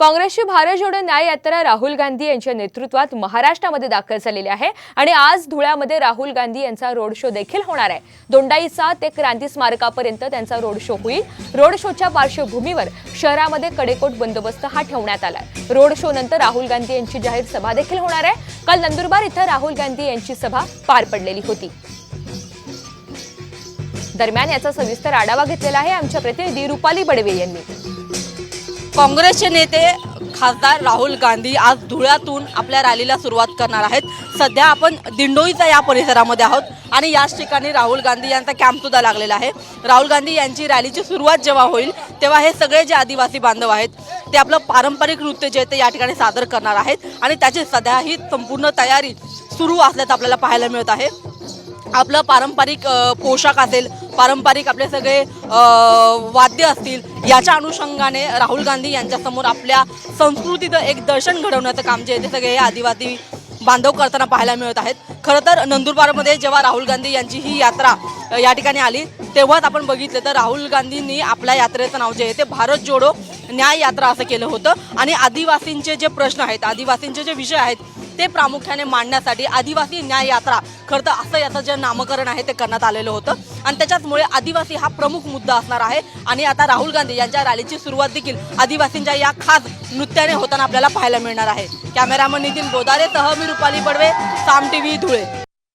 काँग्रेसची भारत जोडो न्याय यात्रा राहुल गांधी यांच्या नेतृत्वात महाराष्ट्रामध्ये दाखल झालेली आहे आणि आज धुळ्यामध्ये राहुल गांधी यांचा रोड शो देखील होणार आहे. दोंडाईचा ते क्रांती स्मारकापर्यंत त्यांचा रोड शो होईल. रोड शोच्या पार्श्वभूमीवर शहरामध्ये कडेकोट बंदोबस्त हा ठेवण्यात आलाय. रोड शो नंतर राहुल गांधी यांची जाहीर सभा देखील होणार आहे. काल नंदुरबार इथं राहुल गांधी यांची सभा पार पडलेली होती. दरम्यान याचा सविस्तर आढावा घेतलेला आहे आमच्या प्रतिनिधी रुपाली बडवे यांनी. काँग्रेसचे नेते खासदार राहुल गांधी आज धुळ्यातून आपल्या रॅलीला सुरुवात करणार आहेत. सध्या आपण दिंडोईचा या परिसरामध्ये आहोत आणि याच ठिकाणी राहुल गांधी यांचा कॅम्प सुद्धा लागलेला आहे. राहुल गांधी यांची रॅलीची सुरुवात जेव्हा होईल तेव्हा हे सगळे जे आदिवासी बांधव आहेत ते आपलं पारंपरिक नृत्य जे ते या ठिकाणी सादर करणार आहेत आणि त्याची सध्या ही संपूर्ण तयारी सुरू असल्याचं आपल्याला पाहायला मिळत आहे. आपलं पारंपरिक पोशाख असेल पारंपरिक आपले सगळे वाद्य असतील याच्या अनुषंगाने राहुल गांधी यांच्यासमोर आपल्या संस्कृतीचं एक दर्शन घडवण्याचं काम जे आहे ते सगळे हे आदिवासी बांधव करताना पाहायला मिळत आहेत. खरं तर नंदुरबारमध्ये जेव्हा राहुल गांधी यांची ही यात्रा या ठिकाणी आली तेव्हाच आपण बघितलं तर राहुल गांधींनी आपल्या यात्रेचं नाव जे आहे ते भारत जोडो न्याय यात्रा असं केलं होतं. आणि आदिवासींचे जे प्रश्न आहेत आदिवासींचे जे विषय आहेत ते प्रामुख्याने मांडण्यासाठी आदिवासी न्याय यात्रा खरं तर असं याचं जे नामकरण आहे ते करण्यात आलेलं होतं. आणि त्याच्याचमुळे आदिवासी हा प्रमुख मुद्दा असणार आहे. आणि आता राहुल गांधी यांच्या रॅलीची सुरुवात देखील आदिवासींच्या या खास नृत्याने होताना आपल्याला पाहायला मिळणार आहे. कॅमेरामन नितीन बोदारे सह मी रुपाली बडवे साम टी व्ही धुळे.